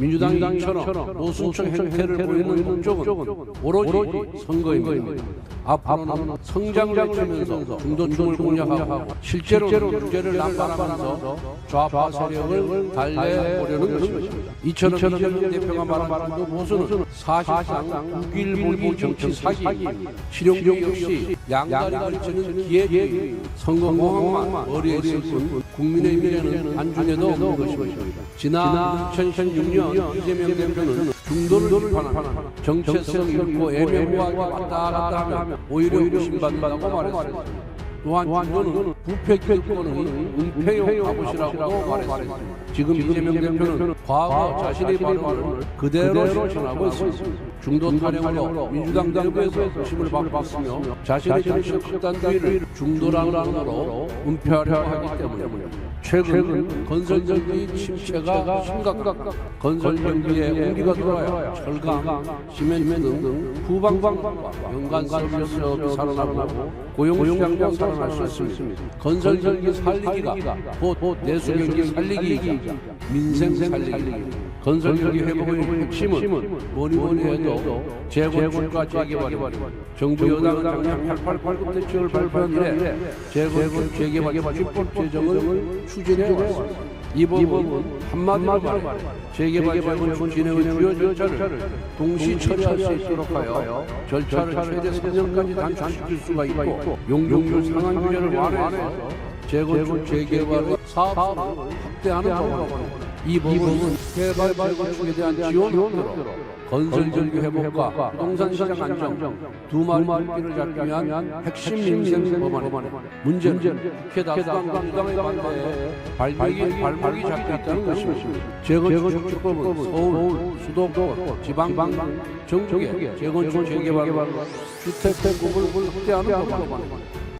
민주당이처럼 노숙청 행태를 보이는 목적은 오로지 선거입니다. 앞으로는 성장을 외치면서 중도층을 공략하고 실제로 문제를 남발하면서 좌파 세력을 달래보려는 것입니다. 이처럼 이재명 대표가 말한 그 보수는 사실상 국일보기 정치 사기, 실용적 역시 양다리가 려치는 기회주의, 선거공학만 머리에 있을 뿐 국민의 미래는 안중에도 없는 것입니다. 지난 2016년 이재명 대표는 중도를 비판하는 정체성 잃고 애매모호하게 왔다 갔다 하며 오히려 의심받는다고 말했습니다. 또한 중도는 부패 결권의 은폐용 아버지라고 말했습니다. 지금 이재명 대표는 과거 자신의 발언을 그대로 실천하고 있습니다. 중도 탄핵으로 민주당 내부에서 의심을 받고 있으며 자신의 정치적 극단 주의를 중도라는으로 은폐하려 하기 때문입니다. 최근 건설경기 침체가 심각하다. 건설경기에 온기가 돌아야 철강, 시멘트 등 후방방과 연간 서비스 업이 살아나고 고용시장도 살아날 수 있습니다. 건설경기 살리기가 곧 내수경기 살리기이자 민생 살리기입니다. 건설경기 회복의 핵심은 뭐니 뭐니 해도 재건축과 재개발입니다. 정부 여당은 작년 888급 대책을 발표한 이래 재건축 재개발 입법 재정을 추진해 왔습니다. 이 법은 한마디로 말해 재개발 재건축 진행의 주요 절차를 동시 처리할 수 있도록 하여 절차를 최대 3년까지 단축시킬 수가 있고 용적률 상한 규제를 완화해서 재건축 재개발의 사업을 확대하는 법입니다. 이 법은 개발 재건축에 대한 지원 확대로 건설절규 회복과 부동산 시장 안정 두 마리 토끼를 잡기 위한 핵심 민생 법안입니다. 문제는 국회 다수당 민주당의 반대에 발목이, 발목이 잡혀 있다는 것입니다. 재건축법은 서울, 수도권, 지방, 전국의 재건축 재개발과 주택 공급을 확대하는 법안입니다.